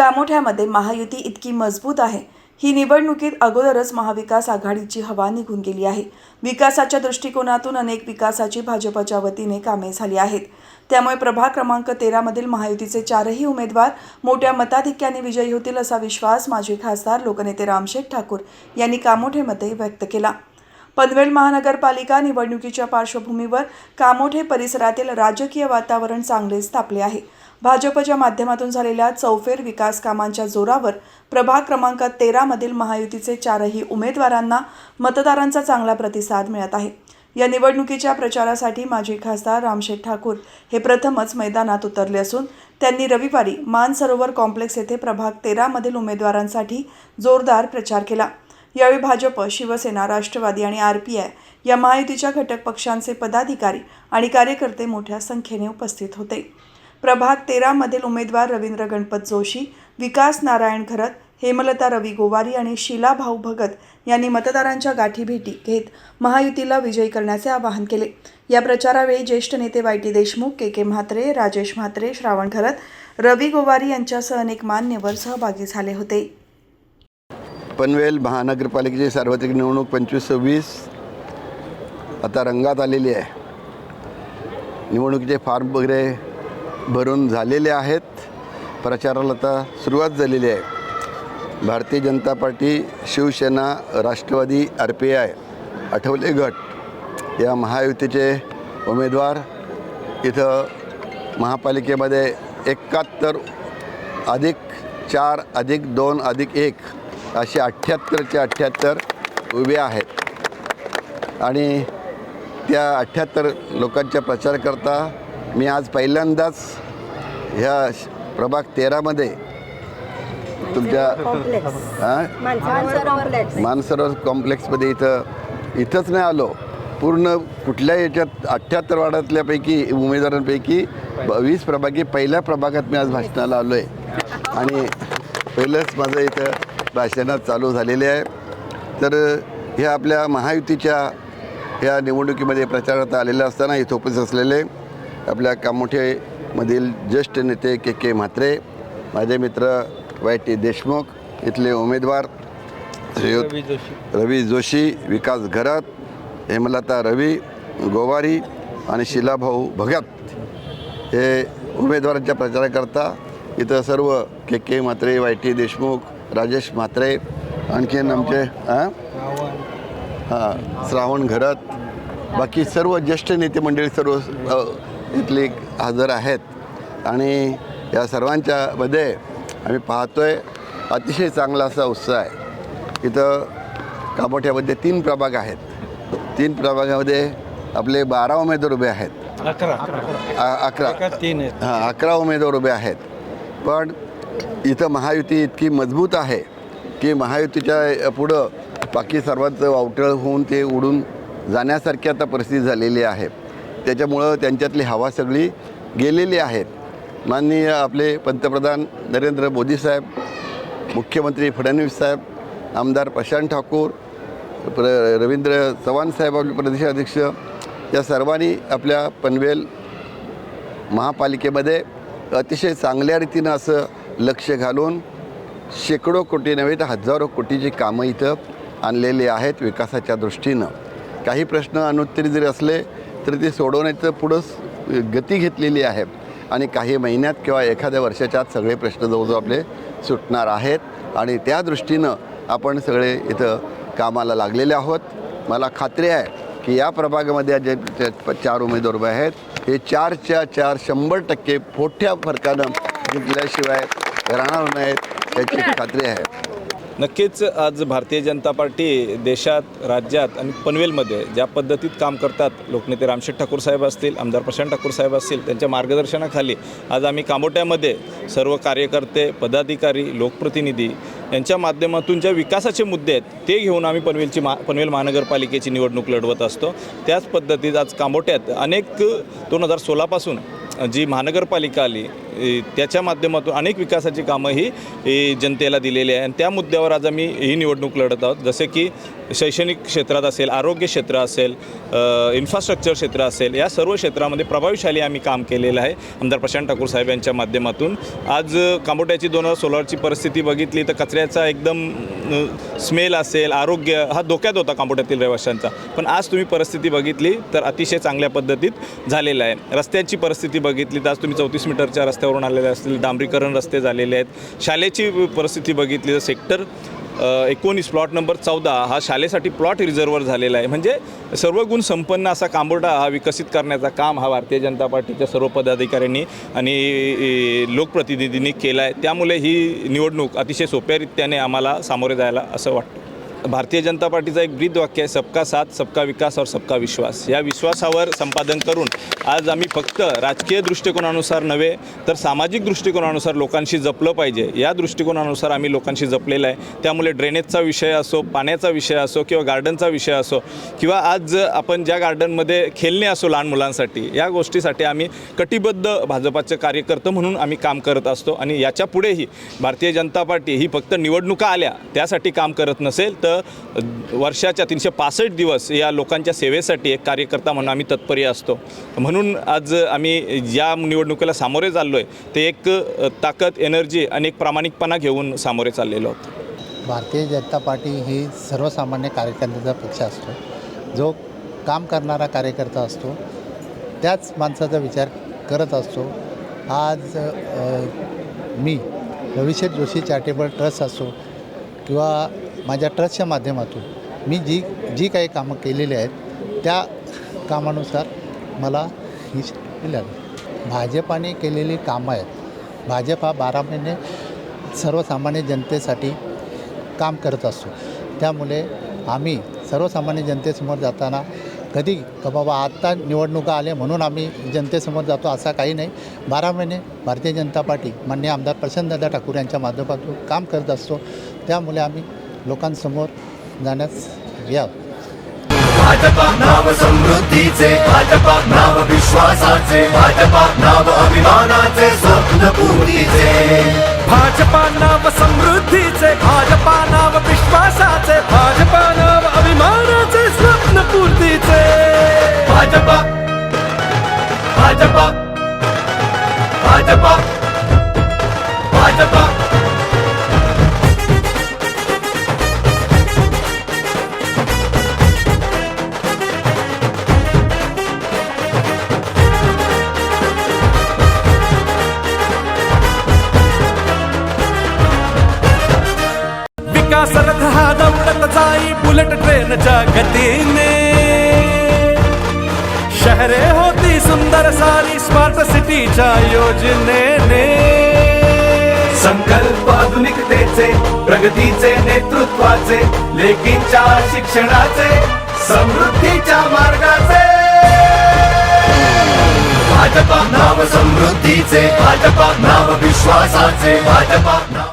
कामोठ्यामध्ये महायुती इतकी मजबूत आहे. ही निवडणुकीत अगोदरच महाविकास आघाडीची हवा निघून गेली आहे. विकासाच्या दृष्टिकोनातून अनेक विकासाची भाजपच्या वतीने कामे झाली आहेत. त्यामुळे प्रभाग क्रमांक तेरामधील महायुतीचे चारही उमेदवार मोठ्या मताधिक्याने विजयी होतील असा विश्वास माजी खासदार लोकनेते रामशेठ ठाकूर यांनी कामोठेमध्ये व्यक्त केला. पनवेल महानगरपालिका निवडणुकीच्या पार्श्वभूमीवर कामोठे परिसरातील राजकीय वातावरण चांगलेच तापले आहे. भाजपच्या माध्यमातून झालेल्या चौफेर विकास कामांच्या जोरावर प्रभाग क्रमांक तेरामधील महायुतीचे चारही उमेदवारांना मतदारांचा चांगला प्रतिसाद मिळत आहे. या निवडणुकीच्या प्रचारासाठी माजी खासदार रामशेठ ठाकूर हे प्रथमच मैदानात उतरले असून त्यांनी रविवारी मानसरोवर कॉम्प्लेक्स येथे प्रभाग तेरामधील उमेदवारांसाठी जोरदार प्रचार केला. यावेळी भाजप शिवसेना राष्ट्रवादी आणि आर पी आय या महायुतीच्या घटक पक्षांचे पदाधिकारी आणि कार्यकर्ते मोठ्या संख्येने उपस्थित होते. प्रभाग तेरामधील उमेदवार रवींद्र गणपत जोशी विकास नारायण घरत हेमलता रवी गोवारी आणि शीला भाऊ भगत यांनी मतदारांच्या गाठी भेटी घेत महायुतीला विजयी करण्याचे आवाहन केले. या प्रचारावेळी ज्येष्ठ नेते Y T Deshmukh K K Mhatre Rajesh Mhatre Shravan Gharat Ravi Gowari यांच्यासह अनेक मान्यवर सहभागी झाले होते. पनवेल महानगरपालिकेची सार्वत्रिक निवडणूक पंचवीस सव्वीस आता रंगात आलेली आहे. निवडणुकीचे फॉर्म वगैरे भरून झालेले आहेत. प्रचाराला आता सुरुवात झालेली आहे. Bharatiya Janata Party Shiv Sena Rashtrawadi R P I Athawale गट या महायुतीचे उमेदवार इथं महापालिकेमध्ये एकाहत्तर अधिक चार अधिक दोन अधिक एक असे अठ्ठ्याहत्तरचे अठ्ठ्याहत्तर उभे आहेत. आणि त्या अठ्ठ्याहत्तर लोकांच्या प्रचारकरता मी आज पहिल्यांदाच ह्या प्रभाग तेरामध्ये तुमच्या हां? कॉम्प्लेक्स मानसरोवर कॉम्प्लेक्समध्ये इथं इथंच नाही आलो. पूर्ण कुठल्या याच्यात अठ्ठ्याहत्तर वाड्यातल्यापैकी उमेदवारांपैकी वीस प्रभागी पहिल्या प्रभागात मी आज भाषणाला आलो आहे आणि पहिलंच माझं इथं भाषणात चालू झालेले आहे. तर हे आपल्या महायुतीच्या ह्या निवडणुकीमध्ये प्रचारात आलेलं असताना इथं उपस्थित असलेले आपल्या कामोठेमधील ज्येष्ठ नेते के के म्हात्रे माझे मित्र वाय टी देशमुख इथले उमेदवार श्रीयुत रवी जोशी. विकास घरात हेमलता रवी गोवारी आणि शिलाभाऊ भगत हे उमेदवारांच्या प्रचाराकरता. इथं सर्व K K Mhatre Y T Deshmukh Rajesh Mhatre आणखीन आमचे हां हां श्रावण घरात बाकी सर्व ज्येष्ठ नेते मंडळी सर्व इथली हजर आहेत. आणि या सर्वांच्या मध्ये आम्ही पाहतोय अतिशय चांगला असा उत्साह आहे. इथं कामोठ्यामध्ये तीन प्रभाग आहेत. तीन प्रभागामध्ये आपले बारा उमेदवार उभे आहेत. अकरा. अकरा. हां अकरा उमेदवार उभे आहेत. पण इथं महायुती इतकी मजबूत आहे की महायुतीच्या पुढं बाकी सर्वांचं वावटळ होऊन ते उडून जाण्यासारखी आता परिस्थिती झालेली आहे. त्याच्यामुळं त्यांच्यातली हवा सगळी गेलेली आहेत माननीय आपले पंतप्रधान नरेंद्र मोदी साहेब मुख्यमंत्री फडणवीस साहेब आमदार प्रशांत ठाकूर प्र रवींद्र चव्हाण साहेब आपले प्रदेशाध्यक्ष या सर्वांनी आपल्या पनवेल महापालिकेमध्ये अतिशय चांगल्या रीतीनं असं लक्ष घालून शेकडो कोटी नव्हे तर हजारो कोटीची कामं इथं आणलेली आहेत विकासाच्या दृष्टीनं. काही प्रश्न अनुत्तरी जरी असले तर ते सोडवण्याचं पुढं गती घेतलेली आहे. आणि काही महिन्यात किंवा एखाद्या वर्षाच्या आत सगळे प्रश्न जवळजवळ आपले सुटणार आहेत. आणि त्या दृष्टीनं आपण सगळे इथं कामाला लागलेले आहोत. मला खात्री आहे की या प्रभागामध्ये जे जे चार उमेदवार उभे आहेत हे चारच्या चार शंभर टक्के मोठ्या फरकानं जिंकल्याशिवाय राहणार नाहीत याची खात्री आहे. नक्कीच आज भारतीय जनता पार्टी देशात राज्यात आणि पनवेलमध्ये ज्या पद्धतीत काम करतात लोकनेते रामशेठ ठाकूर साहेब असतील आमदार प्रशांत ठाकूर साहेब असतील त्यांच्या मार्गदर्शनाखाली आज आम्ही कामोट्यामध्ये सर्व कार्यकर्ते पदाधिकारी लोकप्रतिनिधी यांच्या माध्यमातून ज्या विकासाचे मुद्दे आहेत ते घेऊन आम्ही पनवेलची मा पनवेल महानगरपालिकेची निवडणूक लढवत असतो. त्याच पद्धतीत आज कामोट्यात अनेक दोन हजार सोळापासून जी महानगरपालिका आली त्याच्या माध्यमातून अनेक विकासाची कामं ही जनतेला दिलेली आहे. आणि त्या मुद्द्यावर आज आम्ही ही निवडणूक लढत आहोत. जसे की शैक्षणिक क्षेत्रात असेल आरोग्य क्षेत्र असेल इन्फ्रास्ट्रक्चर क्षेत्र असेल या सर्व क्षेत्रामध्ये प्रभावशाली आम्ही काम केलेलं आहे. आमदार प्रशांत ठाकूर साहेब यांच्या माध्यमातून. आज कांबोट्याची दोन हजार सोळाची परिस्थिती बघितली तर कचऱ्याचा एकदम स्मेल असेल आरोग्य हा धोक्यात होता कांबोट्यातील रहिवाशांचा. पण आज तुम्ही परिस्थिती बघितली तर अतिशय चांगल्या पद्धतीत झालेला आहे. रस्त्यांची परिस्थिती बघितली तर आज तुम्ही चौतीस मीटरच्या रस्त्यावरून आलेले असतील डांबरीकरण रस्ते झालेले आहेत. शालेची परिस्थिती बघितली तर सेक्टर एकोणीस प्लॉट नंबर चौदा हा शालेसाठी प्लॉट रिझर्वर झालेला आहे. म्हणजे सर्व गुण संपन्न असा कांबोर्डा हा विकसित करण्याचा काम हा भारतीय जनता पार्टीच्या सर्व पदाधिकाऱ्यांनी आणि लोकप्रतिनिधींनी केला आहे. त्यामुळे ही निवडणूक अतिशय सोप्यारित्याने आम्हाला सामोरे जायला असं वाटतं. भारतीय जनता पार्टीचा एक ब्रीद वाक्य आहे सबका साथ सबका विकास और सबका विश्वास. या विश्वासावर संपादन करून आज आम्ही फक्त राजकीय दृष्टिकोनानुसार नव्हे तर सामाजिक दृष्टिकोनानुसार लोकांशी जपलं पाहिजे. या दृष्टिकोनानुसार आम्ही लोकांशी जपलेलं आहे. त्यामुळे ड्रेनेजचा विषय असो पाण्याचा विषय असो किंवा गार्डनचा विषय असो किंवा आज आपण ज्या गार्डनमध्ये खेळणे असो लहान मुलांसाठी या गोष्टीसाठी आम्ही कटिबद्ध भाजपाचे कार्यकर्ते म्हणून आम्ही काम करत असतो. आणि याच्या पुढेही भारतीय जनता पार्टी ही फक्त निवडणुका आल्या त्यासाठी काम करत नसेल तर वर्षाच्या तीनशे पासष्ट दिवस या लोकांच्या सेवेसाठी एक कार्यकर्ता म्हणून आम्ही तत्पर्य असतो. म्हणून म्हणून आज आम्ही या निवडणुकीला सामोरे चाललो आहे ते एक ताकद एनर्जी आणि एक प्रामाणिकपणा घेऊन सामोरे चाललेलो आहोत. भारतीय जनता पार्टी ही सर्वसामान्य कार्यकर्त्याचा पक्ष असतो. जो काम करणारा कार्यकर्ता असतो त्याच माणसाचा विचार करत असतो. आज मी भविष्य जोशी चॅरिटेबल ट्रस्ट असो किंवा माझ्या ट्रस्टच्या माध्यमातून मी जी जी काही कामं केलेली आहेत त्या कामानुसार मला ही मिळाली भाजपाने केलेली कामं आहेत. भाजप हा बारा महिने सर्वसामान्य जनतेसाठी काम करत असतो. त्यामुळे आम्ही सर्वसामान्य जनतेसमोर जाताना कधी का बाबा आत्ता निवडणुका आले म्हणून आम्ही जनतेसमोर जातो असा काही नाही. बारा महिने भारतीय जनता पार्टी मान्य आमदार प्रशांतदादा ठाकूर यांच्या माध्यमातून काम करत असतो. त्यामुळे आम्ही लोकांसमोर जाण्यास या भाजपा नाव समृद्धीचे भाजपा नाव विश्वासाचे भाजपा नाव अभिमानाचे स्वप्न पूर्तीचे. भाजपा नाव समृद्धीचे भाजपा नाव विश्वासाचे भाजपा नाव अभिमानाचे स्वप्न पूर्तीचे. भाजपा भाजपा भाजपा भाजपा. विकास रथ हा दौडत जाई? बुलेट ट्रेनच्या गतीने. शहरे होती सुंदर सारी स्मार्ट सिटीच्या योजनेने. संकल्प आधुनिकतेचे प्रगतीचे नेतृत्वाचे लेकींच्या शिक्षणाचे समृद्धीच्या मार्गाचे. भाजपा नाव समृद्धीचे भाजपा नाव विश्वासाचे भाजपा नाव